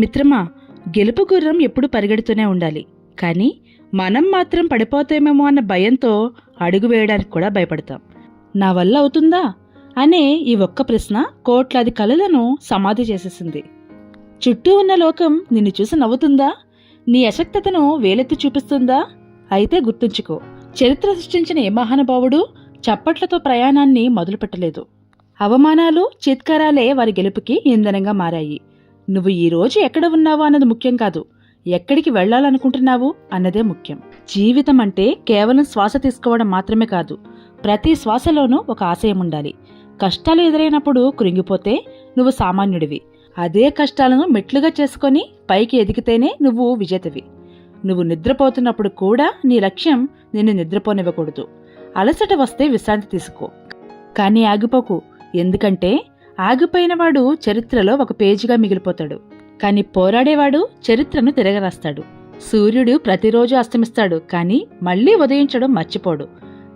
మిత్రమా గెలుపు గుర్రం ఎప్పుడు పరిగెడుతూనే ఉండాలి. కానీ మనం మాత్రం పడిపోతామేమో అన్న భయంతో అడుగు వేయడానికి కూడా భయపడతాం. నా వల్ల అవుతుందా? అనే ఈ ఒక్క ప్రశ్న కోట్లాది కళలను సమాధి చేసేసింది. చుట్టూ ఉన్న లోకం నిన్ను చూసి నవ్వుతుందా? నీ అశక్తతను వేలెత్తి చూపిస్తుందా? అయితే గుర్తుంచుకో చరిత్ర సృష్టించిన ఏ మహానుభావుడు చప్పట్లతో ప్రయాణాన్ని మొదలుపెట్టలేదు. అవమానాలు చిత్కారాలే వారి గెలుపుకి ఇంధనంగా మారాయి. నువ్వు ఈ రోజు ఎక్కడ ఉన్నావు అన్నది ముఖ్యం కాదు. ఎక్కడికి వెళ్ళాలనుకుంటున్నావు అన్నదే ముఖ్యం. జీవితం అంటే కేవలం శ్వాస తీసుకోవడం మాత్రమే కాదు. ప్రతి శ్వాసలోనూ ఒక ఆశయం ఉండాలి కష్టాలు ఎదురైనప్పుడు కృంగిపోతే నువ్వు సామాన్యుడివి. అదే కష్టాలను మెట్లుగా చేసుకొని పైకి ఎదిగితేనే నువ్వు విజేతవి. నువ్వు నిద్రపోతున్నప్పుడు కూడా నీ లక్ష్యం నిన్ను నిద్రపోనివ్వకూడదు. అలసట వస్తే విశ్రాంతి తీసుకో. కానీ ఆగిపోకు. ఎందుకంటే ఆగిపోయినవాడు చరిత్రలో ఒక పేజీగా మిగిలిపోతాడు. కానీ పోరాడేవాడు చరిత్రను తిరగరాస్తాడు. సూర్యుడు ప్రతిరోజు అస్తమిస్తాడు కానీ మళ్ళీ ఉదయించడం మర్చిపోడు.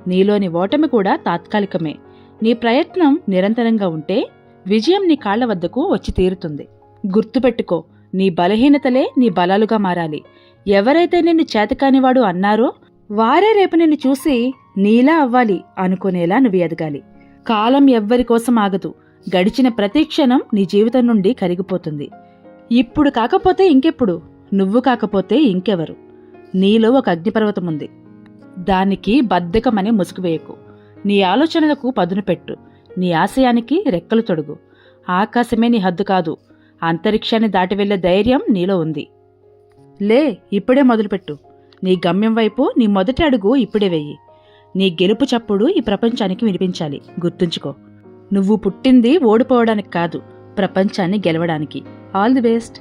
నీలోని ఓటమి కూడా తాత్కాలికమే. నీ ప్రయత్నం నిరంతరంగా ఉంటే విజయం నీ కాళ్ళ వద్దకు వచ్చి తీరుతుంది. గుర్తుపెట్టుకో నీ బలహీనతలే నీ బలాలుగా మారాలి. ఎవరైతే నిన్ను చేతకానివాడు అన్నారో వారే రేపు నిన్ను చూసి నీలా అవ్వాలి అనుకునేలా నువ్వు ఎదగాలి. కాలం ఎవ్వరి కోసం ఆగదు. గడిచిన ప్రతి క్షణం నీ జీవితం నుండి కరిగిపోతుంది. ఇప్పుడు కాకపోతే ఇంకెప్పుడు? నువ్వు కాకపోతే ఇంకెవరు? నీలో ఒక అగ్నిపర్వతం ఉంది. దానికి బద్ధకమని ముసుగువేయకు. నీ ఆలోచనలకు పదును పెట్టు. నీ ఆశయానికి రెక్కలు తొడుగు. ఆకాశమే నీ హద్దు కాదు. అంతరిక్షాన్ని దాటి వెళ్ళే ధైర్యం నీలో ఉంది. లే ఇప్పుడే మొదలుపెట్టు. నీ గమ్యం వైపు నీ మొదటి అడుగు ఇప్పుడే వెయ్యి నీ గెలుపు చప్పుడు ఈ ప్రపంచానికి వినిపించాలి. గుర్తుంచుకో. నువ్వు పుట్టింది ఓడిపోవడానికి కాదు ప్రపంచాన్ని గెలవడానికి. All the best.